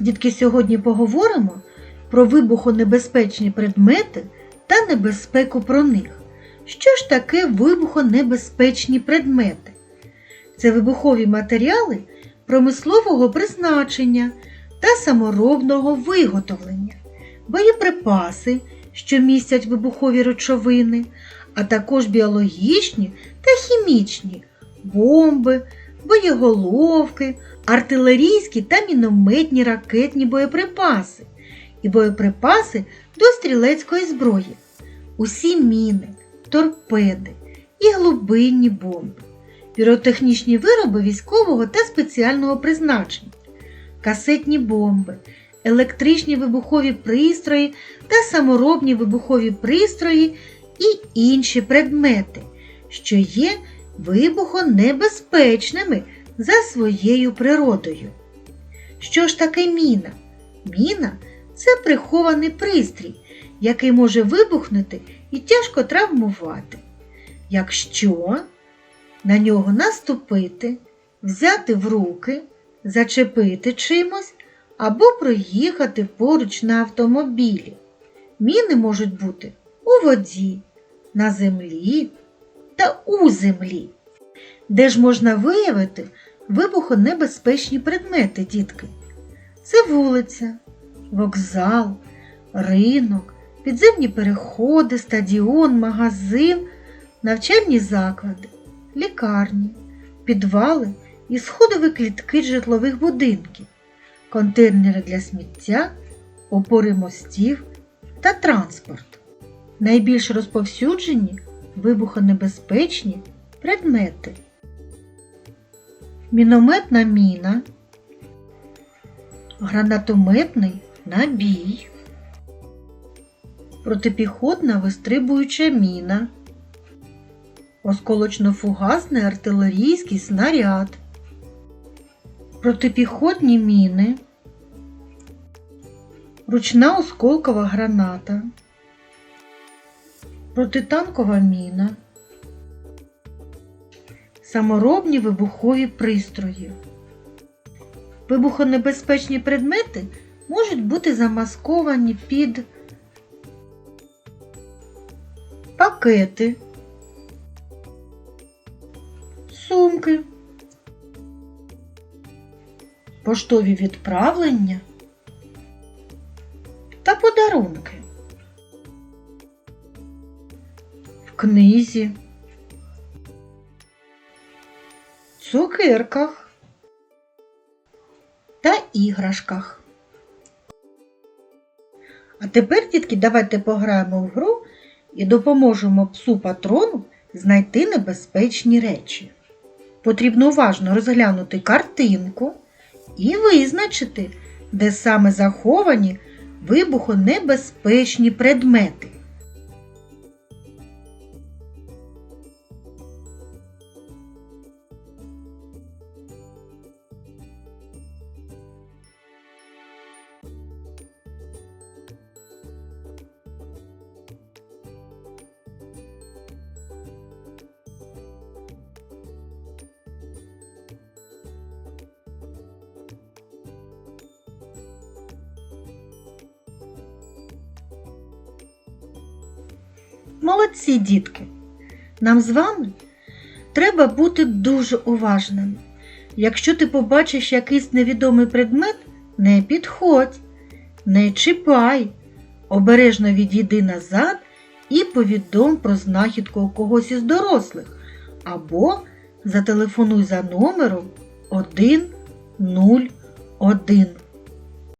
Дітки, сьогодні поговоримо про вибухонебезпечні предмети та небезпеку про них. Що ж таке вибухонебезпечні предмети? Це вибухові матеріали промислового призначення та саморобного виготовлення, боєприпаси, що містять вибухові речовини, а також біологічні та хімічні бомби, боєголовки, артилерійські та мінометні ракетні боєприпаси і боєприпаси до стрілецької зброї, усі міни, торпеди і глибинні бомби, піротехнічні вироби військового та спеціального призначення, касетні бомби, електричні вибухові пристрої та саморобні вибухові пристрої і інші предмети, що є вибухонебезпечними за своєю природою. Що ж таке міна? Міна це прихований пристрій, який може вибухнути і тяжко травмувати. Якщо на нього наступити, взяти в руки, зачепити чимось або проїхати поруч на автомобілі. Міни можуть бути у воді, на землі та у землі. Де ж можна виявити вибухонебезпечні предмети, дітки? Це вулиця, вокзал, ринок, підземні переходи, стадіон, магазин, навчальні заклади, лікарні, підвали і сходові клітки житлових будинків, контейнери для сміття, опори мостів та транспорт. Найбільш розповсюджені вибухонебезпечні предмети. Мінометна міна, гранатометний набій, протипіхотна вистрибуюча міна, осколочно-фугасний артилерійський снаряд, протипіхотні міни, ручна осколкова граната, протитанкова міна, саморобні вибухові пристрої. Вибухонебезпечні предмети можуть бути замасковані під пакети, сумки, поштові відправлення та подарунки. В книзі, цукерках та іграшках. А тепер, дітки, давайте пограємо в гру і допоможемо псу патрону знайти небезпечні речі. Потрібно уважно розглянути картинку і визначити, де саме заховані вибухонебезпечні предмети. Молодці, дітки! Нам з вами треба бути дуже уважними. Якщо ти побачиш якийсь невідомий предмет, не підходь, не чіпай, обережно відійди назад і повідом про знахідку у когось із дорослих або зателефонуй за номером 101.